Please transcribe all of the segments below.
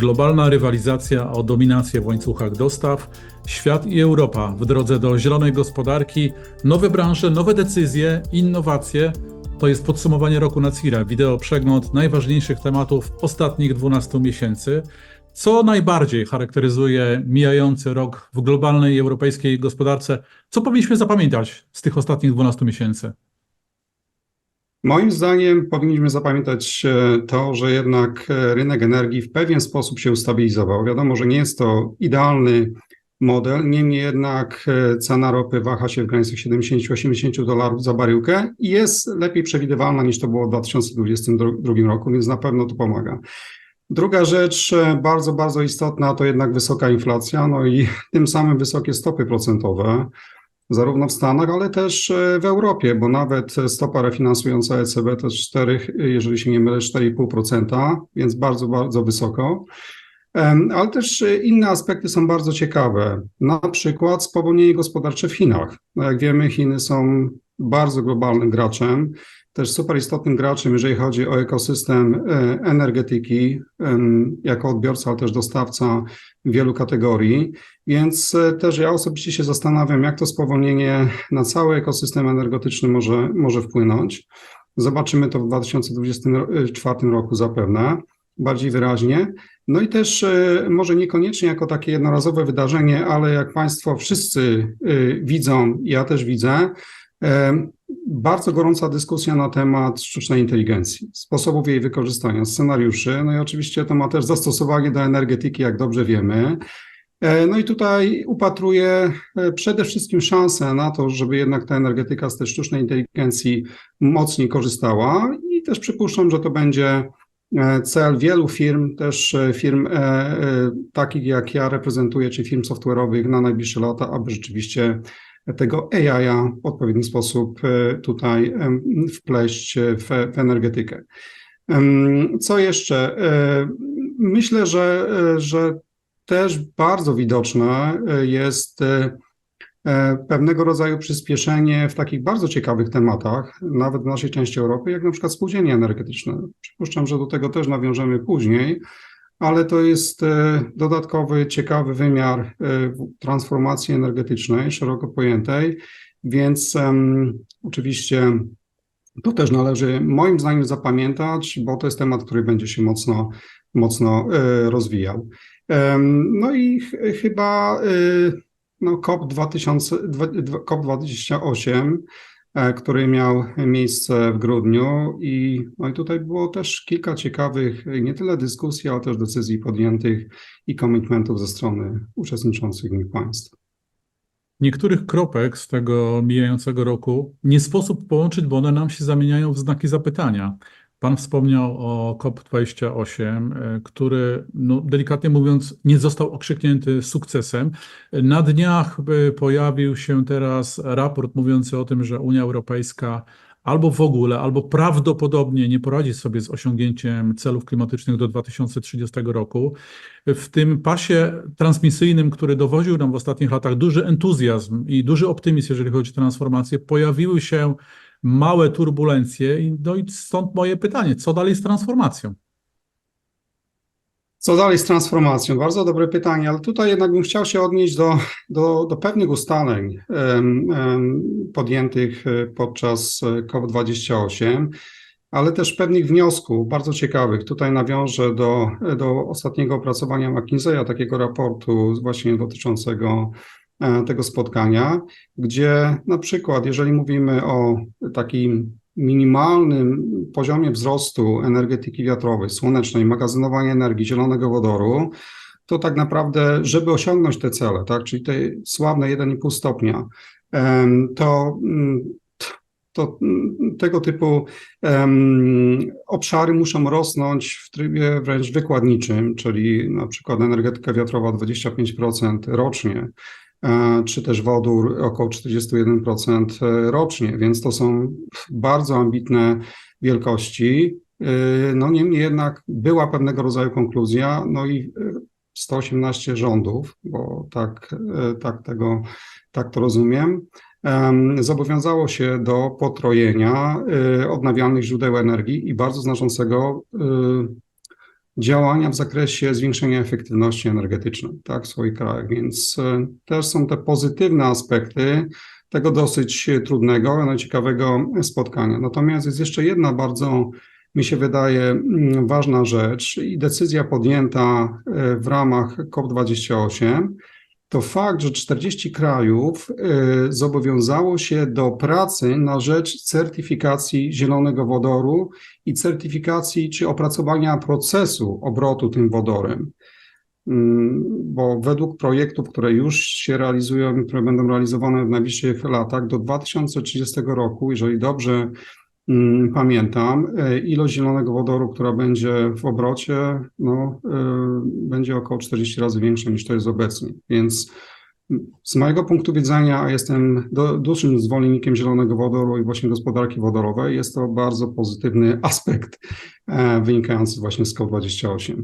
globalna rywalizacja o dominację w łańcuchach dostaw, świat i Europa w drodze do zielonej gospodarki, nowe branże, nowe decyzje, innowacje. To jest podsumowanie roku na CIRA, wideo przegląd najważniejszych tematów ostatnich 12 miesięcy. Co najbardziej charakteryzuje mijający rok w globalnej europejskiej gospodarce? Co powinniśmy zapamiętać z tych ostatnich 12 miesięcy? Moim zdaniem powinniśmy zapamiętać e, to, że jednak e, rynek energii w pewien sposób się ustabilizował. Wiadomo, że nie jest to idealny model, niemniej jednak e, cena ropy waha się w granicach 70-80 dolarów za baryłkę i jest lepiej przewidywalna niż to było w 2022 roku, więc na pewno to pomaga. Druga rzecz, bardzo, bardzo istotna, to jednak wysoka inflacja, no i tym samym wysokie stopy procentowe zarówno w Stanach, ale też e, w Europie, bo nawet stopa refinansująca ECB to 4, jeżeli się nie mylę, 4,5%, więc bardzo, bardzo wysoko. Ale też inne aspekty są bardzo ciekawe, na przykład spowolnienie gospodarcze w Chinach. No, jak wiemy, Chiny są bardzo globalnym graczem też super istotnym graczem, jeżeli chodzi o ekosystem e, energetyki, jako odbiorca, ale też dostawca wielu kategorii. Więc e, też ja osobiście się zastanawiam, jak to spowolnienie na cały ekosystem energetyczny może, może wpłynąć. Zobaczymy to w 2024 roku zapewne bardziej wyraźnie. No i też e, może niekoniecznie jako takie jednorazowe wydarzenie, ale jak Państwo wszyscy widzą, ja też widzę, bardzo gorąca dyskusja na temat sztucznej inteligencji, sposobów jej wykorzystania, scenariuszy. No i oczywiście to ma też zastosowanie do energetyki, jak dobrze wiemy. E, no i tutaj upatruję e, przede wszystkim szansę na to, żeby jednak ta energetyka z tej sztucznej inteligencji mocniej korzystała i też przypuszczam, że to będzie e, cel wielu firm, też firm takich jak ja reprezentuję, czy firm software'owych na najbliższe lata, aby rzeczywiście tego AI w odpowiedni sposób e, tutaj wpleść w, w energetykę. Co jeszcze? E, myślę, że, e, że też bardzo widoczne jest pewnego rodzaju przyspieszenie w takich bardzo ciekawych tematach, nawet w naszej części Europy, jak na przykład spółdzielnie energetyczne. Przypuszczam, że do tego też nawiążemy później, ale to jest e, dodatkowy, ciekawy wymiar e, transformacji energetycznej, szeroko pojętej, więc um, oczywiście to też należy moim zdaniem zapamiętać, bo to jest temat, który będzie się mocno, mocno e, rozwijał. No i ch chyba no, COP, 2000, COP 28 E, który miał miejsce w grudniu i, no i tutaj było też kilka ciekawych nie tyle dyskusji, ale też decyzji podjętych i komitmentów ze strony uczestniczących w nich państw. Niektórych kropek z tego mijającego roku nie sposób połączyć, bo one nam się zamieniają w znaki zapytania. Pan wspomniał o COP28, e, który, no, delikatnie mówiąc, nie został okrzyknięty sukcesem. Na dniach e, pojawił się teraz raport mówiący o tym, że Unia Europejska albo w ogóle, albo prawdopodobnie nie poradzi sobie z osiągnięciem celów klimatycznych do 2030 roku. W tym pasie transmisyjnym, który dowoził nam w ostatnich latach duży entuzjazm i duży optymizm, jeżeli chodzi o transformację, pojawiły się małe turbulencje. No i stąd moje pytanie, co dalej z transformacją? Co dalej z transformacją? Bardzo dobre pytanie, ale tutaj jednak bym chciał się odnieść do, do, do pewnych ustaleń um, um, podjętych e, podczas e, COP28, ale też pewnych wniosków bardzo ciekawych. Tutaj nawiążę do, do ostatniego opracowania McKinsey'a, takiego raportu właśnie dotyczącego E, tego spotkania, gdzie na przykład, jeżeli mówimy o takim minimalnym poziomie wzrostu energetyki wiatrowej, słonecznej, magazynowania energii, zielonego wodoru, to tak naprawdę, żeby osiągnąć te cele, tak, czyli te sławne 1,5 stopnia, to, to tego typu obszary muszą rosnąć w trybie wręcz wykładniczym, czyli na przykład energetyka wiatrowa 25% rocznie, czy też wodór około 41% e, rocznie, więc to są bardzo ambitne wielkości. E, no niemniej jednak była pewnego rodzaju konkluzja, no i 118 rządów, bo tak, tak, tego, tak to rozumiem, zobowiązało się do potrojenia odnawialnych źródeł energii i bardzo znaczącego działania w zakresie zwiększenia efektywności energetycznej tak, w swoich krajach. Więc e, też są te pozytywne aspekty tego dosyć trudnego, no i ciekawego spotkania. Natomiast jest jeszcze jedna bardzo, mi się wydaje, mm, ważna rzecz i decyzja podjęta e, w ramach COP28 to fakt, że 40 krajów y, zobowiązało się do pracy na rzecz certyfikacji zielonego wodoru i certyfikacji czy opracowania procesu obrotu tym wodorem. Mm, Bo według projektów, które już się realizują które będą realizowane w najbliższych latach, do 2030 roku, jeżeli dobrze Pamiętam, e, ilość zielonego wodoru, która będzie w obrocie, no, e, będzie około 40 razy większa niż to jest obecnie. Więc mm, z mojego punktu widzenia, jestem dużym zwolennikiem zielonego wodoru i właśnie gospodarki wodorowej, jest to bardzo pozytywny aspekt e, wynikający właśnie z COP28.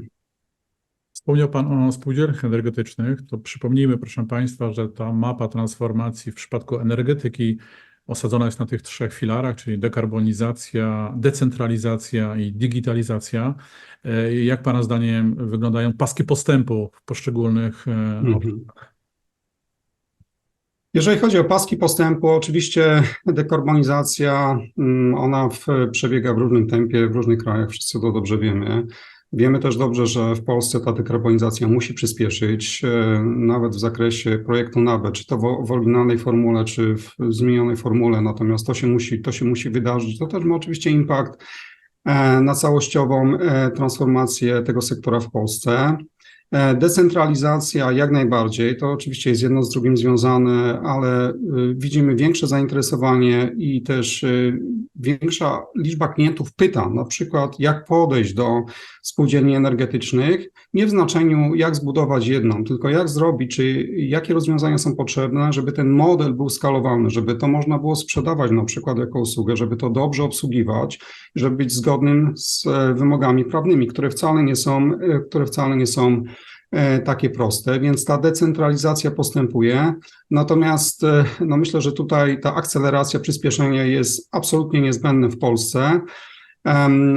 Wspomniał Pan o spółdzielniach energetycznych. To przypomnijmy, proszę Państwa, że ta mapa transformacji w przypadku energetyki osadzona jest na tych trzech filarach, czyli dekarbonizacja, decentralizacja i digitalizacja. E, Jak Pana zdaniem wyglądają paski postępu w poszczególnych e, Mhm. obszarach? Jeżeli chodzi o paski postępu, oczywiście dekarbonizacja, mm, ona w, przebiega w różnym tempie w różnych krajach, wszyscy to dobrze wiemy. Wiemy też dobrze, że w Polsce ta dekarbonizacja musi przyspieszyć, e, nawet w zakresie projektu NABE, czy to w, oryginalnej formule, czy w zmienionej formule, natomiast to się musi, to się musi wydarzyć. To też ma oczywiście impact e, na całościową e, transformację tego sektora w Polsce. E, Decentralizacja jak najbardziej, to oczywiście jest jedno z drugim związane, ale y, widzimy większe zainteresowanie i też y, większa liczba klientów pyta, na przykład jak podejść do spółdzielni energetycznych, nie w znaczeniu jak zbudować jedną, tylko jak zrobić, czy jakie rozwiązania są potrzebne, żeby ten model był skalowalny, żeby to można było sprzedawać na przykład jako usługę, żeby to dobrze obsługiwać, żeby być zgodnym z e, wymogami prawnymi, które wcale nie są, e, które wcale nie są takie proste, więc ta decentralizacja postępuje. Natomiast e, no myślę, że tutaj ta akceleracja, przyspieszenie jest absolutnie niezbędne w Polsce,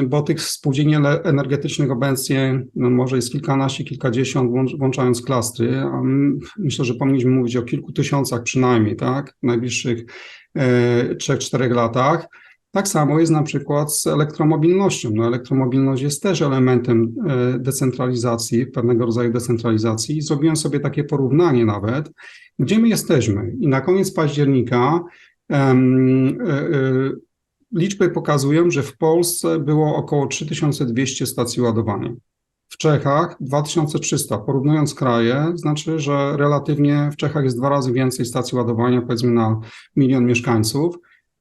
bo tych spółdzielni energetycznych obecnie no może jest kilkanaście, kilkadziesiąt, włącz- włączając klastry. Myślę, że powinniśmy mówić o kilku tysiącach przynajmniej, tak, w najbliższych e, trzech, czterech latach. Tak samo jest na przykład z elektromobilnością. No, elektromobilność jest też elementem e, decentralizacji, pewnego rodzaju decentralizacji. I Zrobiłem sobie takie porównanie nawet, gdzie my jesteśmy. I na koniec października e, e, liczby pokazują, że w Polsce było około 3200 stacji ładowania. W Czechach 2300. Porównując kraje, znaczy, że relatywnie w Czechach jest dwa razy więcej stacji ładowania, powiedzmy na milion mieszkańców.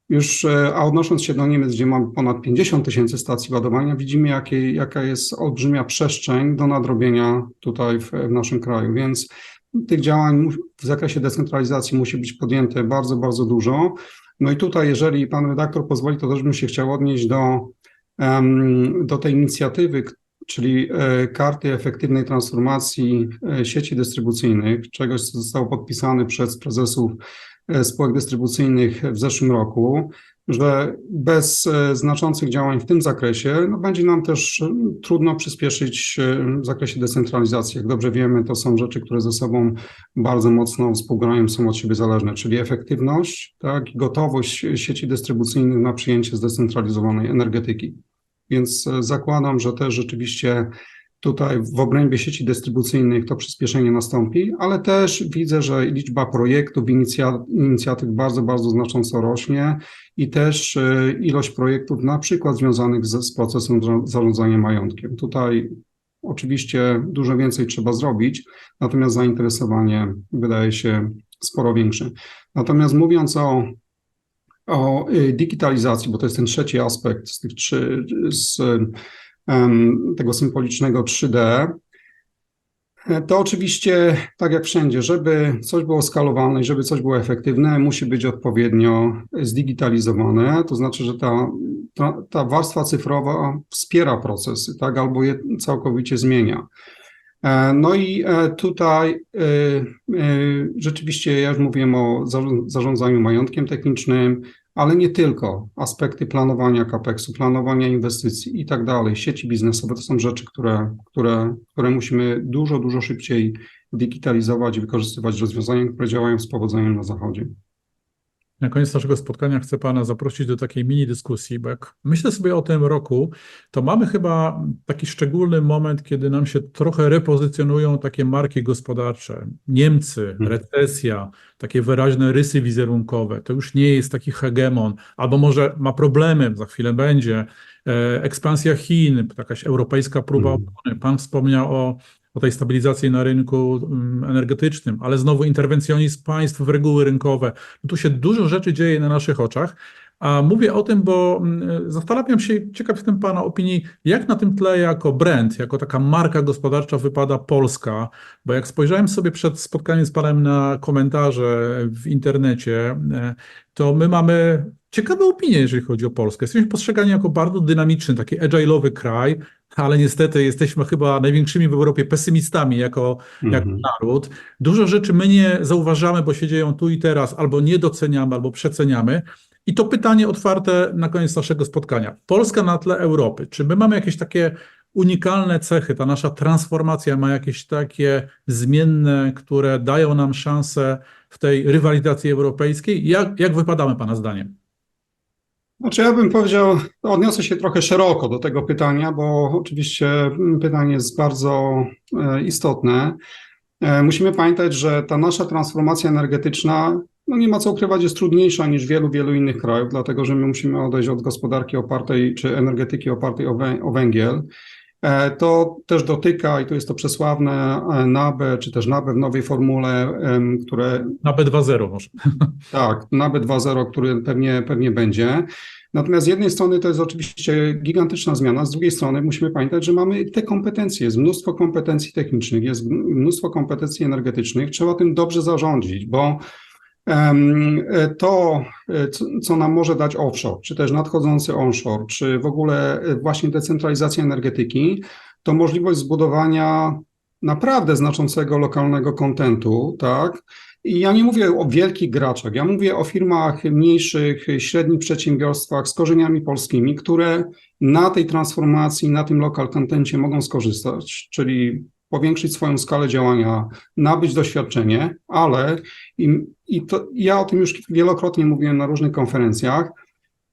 Już, e, a odnosząc się do Niemiec, gdzie mamy ponad 50 tysięcy stacji ładowania, widzimy, jakie, jaka jest olbrzymia przestrzeń do nadrobienia tutaj w, w naszym kraju. Więc tych działań w zakresie decentralizacji musi być podjęte bardzo, bardzo dużo. No i tutaj, jeżeli pan redaktor pozwoli, to też bym się chciał odnieść do, do tej inicjatywy, czyli e, karty efektywnej transformacji e, sieci dystrybucyjnych, czegoś, co zostało podpisane przez prezesów spółek dystrybucyjnych w zeszłym roku, że bez e, znaczących działań w tym zakresie no będzie nam też e, trudno przyspieszyć e, w zakresie decentralizacji. Jak dobrze wiemy, to są rzeczy, które ze sobą bardzo mocno współgrają, są od siebie zależne, czyli efektywność, tak, i gotowość sieci dystrybucyjnych na przyjęcie zdecentralizowanej energetyki. Więc e, zakładam, że też rzeczywiście tutaj w obrębie sieci dystrybucyjnych to przyspieszenie nastąpi, ale też widzę, że liczba projektów, inicja- inicjatyw bardzo, bardzo znacząco rośnie i też e, ilość projektów na przykład związanych z, z procesem za- zarządzania majątkiem. Tutaj oczywiście dużo więcej trzeba zrobić, natomiast zainteresowanie wydaje się sporo większe. Natomiast mówiąc o o y, digitalizacji, bo to jest ten trzeci aspekt z tych trzy, z tego symbolicznego 3D. To oczywiście, tak jak wszędzie, żeby coś było skalowalne i żeby coś było efektywne, musi być odpowiednio zdigitalizowane. To znaczy, że ta, ta, ta warstwa cyfrowa wspiera procesy, tak, albo je całkowicie zmienia. E, No i e, tutaj e, e, rzeczywiście ja już mówiłem o zarząd- zarządzaniu majątkiem technicznym, ale nie tylko. Aspekty planowania CAPEX-u, planowania inwestycji i tak dalej, sieci biznesowe to są rzeczy, które, które, które musimy dużo, dużo szybciej digitalizować i wykorzystywać rozwiązania, które działają z powodzeniem na Zachodzie. Na koniec naszego spotkania chcę Pana zaprosić do takiej mini dyskusji, bo jak myślę sobie o tym roku, to mamy chyba taki szczególny moment, kiedy nam się trochę repozycjonują takie marki gospodarcze. Niemcy, recesja, takie wyraźne rysy wizerunkowe. To już nie jest taki hegemon, albo może ma problemy, za chwilę będzie. E, Ekspansja Chin, jakaś europejska próba Mhm. obrony. Pan wspomniał o o tej stabilizacji na rynku mm, energetycznym, ale znowu interwencjonizm państw w reguły rynkowe. Tu się dużo rzeczy dzieje na naszych oczach. A mówię o tym, bo mm, zastanawiam się, ciekaw jestem Pana opinii, jak na tym tle jako brand, jako taka marka gospodarcza wypada Polska, bo jak spojrzałem sobie przed spotkaniem z Panem na komentarze w internecie, e, to my mamy ciekawe opinie, jeżeli chodzi o Polskę. Jesteśmy postrzegani jako bardzo dynamiczny, taki agile'owy kraj, ale niestety jesteśmy chyba największymi w Europie pesymistami jako, jako Mhm. naród. Dużo rzeczy my nie zauważamy, bo się dzieją tu i teraz, albo nie doceniamy, albo przeceniamy. I to pytanie otwarte na koniec naszego spotkania. Polska na tle Europy. Czy my mamy jakieś takie unikalne cechy? Ta nasza transformacja ma jakieś takie zmienne, które dają nam szansę w tej rywalizacji europejskiej? Jak, jak wypadamy Pana zdaniem? Znaczy, ja bym powiedział, odniosę się trochę szeroko do tego pytania, bo oczywiście mm, pytanie jest bardzo e, istotne. E, Musimy pamiętać, że ta nasza transformacja energetyczna, no nie ma co ukrywać, jest trudniejsza niż wielu, wielu innych krajów, dlatego że my musimy odejść od gospodarki opartej czy energetyki opartej o węgiel. E, To też dotyka, i tu jest to przesławne e, NABE, czy też NABE w nowej formule, które Na B2.0 może. tak, nawet 2.0, który pewnie, pewnie będzie. Natomiast z jednej strony to jest oczywiście gigantyczna zmiana, z drugiej strony musimy pamiętać, że mamy te kompetencje, jest mnóstwo kompetencji technicznych, jest mnóstwo kompetencji energetycznych, trzeba tym dobrze zarządzić, bo to, e, co- nam może dać offshore, czy też nadchodzący onshore, czy w ogóle e, właśnie decentralizacja energetyki, to możliwość zbudowania naprawdę znaczącego lokalnego kontentu, tak? I ja nie mówię o wielkich graczach, ja mówię o firmach mniejszych, średnich przedsiębiorstwach z korzeniami polskimi, które na tej transformacji, na tym local contencie mogą skorzystać, czyli powiększyć swoją skalę działania, nabyć doświadczenie, ale i, i to, ja o tym już wielokrotnie mówiłem na różnych konferencjach,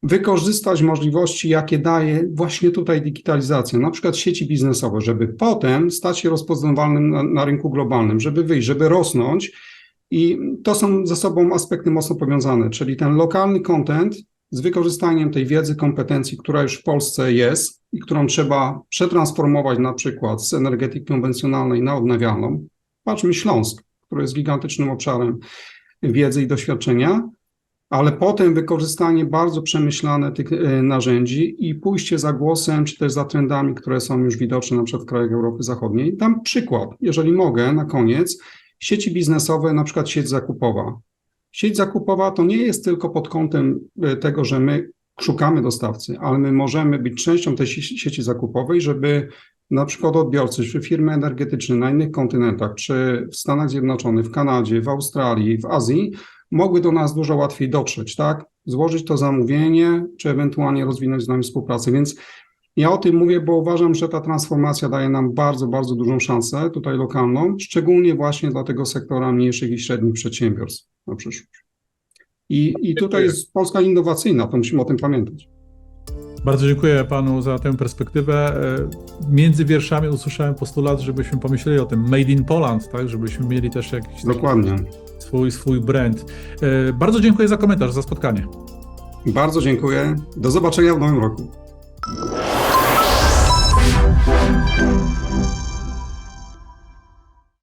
wykorzystać możliwości, jakie daje właśnie tutaj digitalizacja, na przykład sieci biznesowe, żeby potem stać się rozpoznawalnym na, na rynku globalnym, żeby wyjść, żeby rosnąć. I to są ze sobą aspekty mocno powiązane, czyli ten lokalny content z wykorzystaniem tej wiedzy, kompetencji, która już w Polsce jest i którą trzeba przetransformować na przykład z energetyki konwencjonalnej na odnawialną. Patrzmy Śląsk, który jest gigantycznym obszarem wiedzy i doświadczenia, ale potem wykorzystanie bardzo przemyślane tych e, narzędzi i pójście za głosem, czy też za trendami, które są już widoczne na przykład w krajach Europy Zachodniej. Dam przykład, jeżeli mogę, na koniec. Sieci biznesowe, na przykład sieć zakupowa. Sieć zakupowa to nie jest tylko pod kątem e, tego, że my szukamy dostawcy, ale my możemy być częścią tej sie- sieci zakupowej, żeby na przykład odbiorcy, czy firmy energetyczne na innych kontynentach, czy w Stanach Zjednoczonych, w Kanadzie, w Australii, w Azji, mogły do nas dużo łatwiej dotrzeć, tak? Złożyć to zamówienie, czy ewentualnie rozwinąć z nami współpracę. Więc ja o tym mówię, bo uważam, że ta transformacja daje nam bardzo, bardzo dużą szansę tutaj lokalną, szczególnie właśnie dla tego sektora mniejszych i średnich przedsiębiorstw na przyszłość. I, i tutaj jest Polska innowacyjna, to musimy o tym pamiętać. Bardzo dziękuję Panu za tę perspektywę. E, Między wierszami usłyszałem postulat, żebyśmy pomyśleli o tym Made in Poland, tak, żebyśmy mieli też jakiś Dokładnie. swój, swój brand. E, Bardzo dziękuję za komentarz, za spotkanie. Bardzo dziękuję. Do zobaczenia w nowym roku.